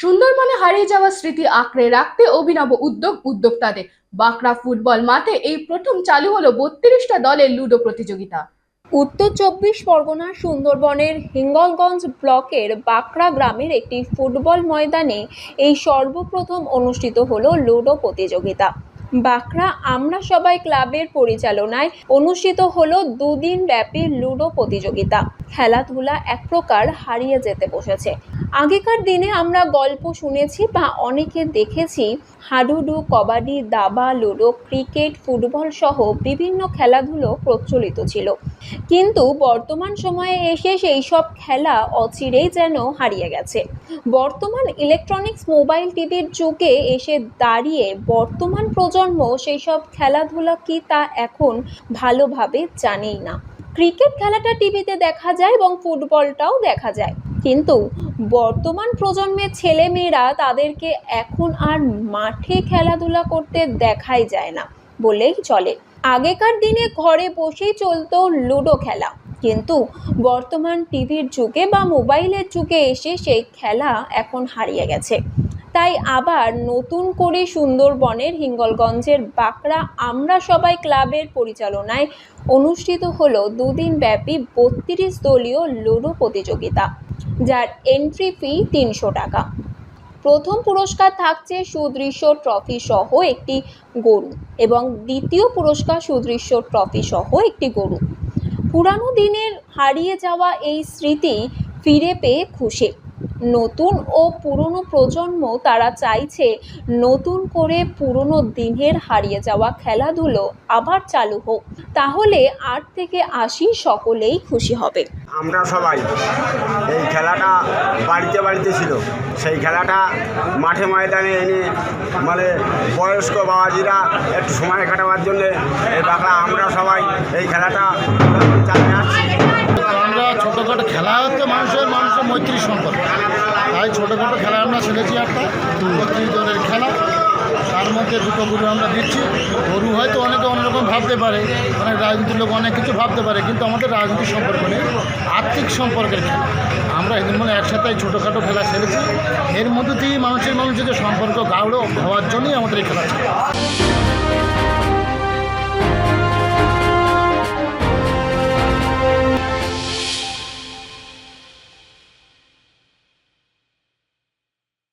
সুন্দরবনে হারিয়ে যাওয়া স্মৃতি আঁকড়ে রাখতে অভিনব উদ্যোগ উদ্যোক্তাদের। বাঁকড়া ফুটবল মাঠে এই প্রথম চালু হলো বত্রিশটা দলের লুডো প্রতিযোগিতা। উত্তর চব্বিশ পরগনার সুন্দরবনের হিঙ্গলগঞ্জ ব্লকের বাঁকড়া গ্রামের একটি ফুটবল ময়দানে এই সর্বপ্রথম অনুষ্ঠিত হলো লুডো প্রতিযোগিতা। বাঁকড়া আমরা সবাই ক্লাবের পরিচালনায় অনুষ্ঠিত হলো দুদিন ব্যাপী লুডো প্রতিযোগিতা। খেলাধুলা এক প্রকার হারিয়ে যেতে বসেছে। আগেকার দিনে আমরা গল্প শুনেছি বা অনেকে দেখেছি হাডুডু, কবাডি, দাবা, লুডো, ক্রিকেট, ফুটবল সহ বিভিন্ন খেলাধুলো প্রচলিত ছিল। কিন্তু বর্তমান সময়ে এসে সেই সব খেলা অচিরেই যেন হারিয়ে গেছে। বর্তমান ইলেকট্রনিক্স, মোবাইল টিভির যুগে এসে দাঁড়িয়ে বর্তমান প্রজন্ম সেই সব খেলাধুলা কি তা এখন ভালোভাবে জানেই না। ক্রিকেট খেলাটা টিভিতে দেখা যায় এবং ফুটবলটাও দেখা যায়। কিন্তু বর্তমান প্রজন্মের ছেলেমেয়েরা তাদেরকে এখন আর মাঠে খেলাধুলা করতে দেখাই যায় না বলেই চলে। আগেকার দিনে ঘরে বসেই চলতো লুডো খেলা। কিন্তু বর্তমান টিভির যুগে বা মোবাইলের যুগে এসে সেই খেলা এখন হারিয়ে গেছে। তাই আবার নতুন করে সুন্দরবনের হিঙ্গলগঞ্জের বাঁকড়া আমরা সবাই ক্লাবের পরিচালনায় অনুষ্ঠিত হল দুদিন ব্যাপী বত্রিশ দলীয় লুডো প্রতিযোগিতা, যার এন্ট্রি ফি তিনশো টাকা। প্রথম পুরস্কার থাকছে সুদৃশ্য ট্রফি সহ একটি গরু এবং দ্বিতীয় পুরস্কার সুদৃশ্য ট্রফি সহ একটি গরু। পুরানো দিনের হারিয়ে যাওয়া এই স্মৃতি ফিরে পেয়ে খুশি। নতুন ও পুরনো প্রজন্ম তারা চাইছে নতুন করে পুরনো দিনের হারিয়ে যাওয়া খেলাধুলো আবার চালু হোক। তাহলে আট থেকে আশি সকলেই খুশি হবে। আমরা সবাই এই খেলাটা বাড়িতে বাড়িতে ছিল। সেই খেলাটা মাঠে ময়দানে এনে মানে বয়স্ক বাবাজিরা একটু সময় কাটাবার জন্য এই আমরা সবাই এই খেলাটা চালিয়ে আসছি আমরা ছোটোখাটো খেলা হচ্ছে মানুষের মানুষের মৈত্রী সম্পর্ক তাই ছোটোখাটো খেলা আমরা ছেলেছি একটা বত্রিশ দলের খেলা। তার মধ্যে দুটো গরু আমরা দিচ্ছি। গরু হয়তো অনেকে অন্যরকম ভাবতে পারে, অনেক রাজনীতির লোক অনেক কিছু ভাবতে পারে, কিন্তু আমাদের রাজনীতির সম্পর্ক নেই, আর্থিক সম্পর্কের খেলা। আমরা এদের মনে একসাথে ছোটোখাটো খেলা খেলেছি। এর মধ্যে দিয়েই মানুষের মানুষের যে সম্পর্ক, গাঢ় হওয়ার জন্যই আমাদের এই খেলা ছিল।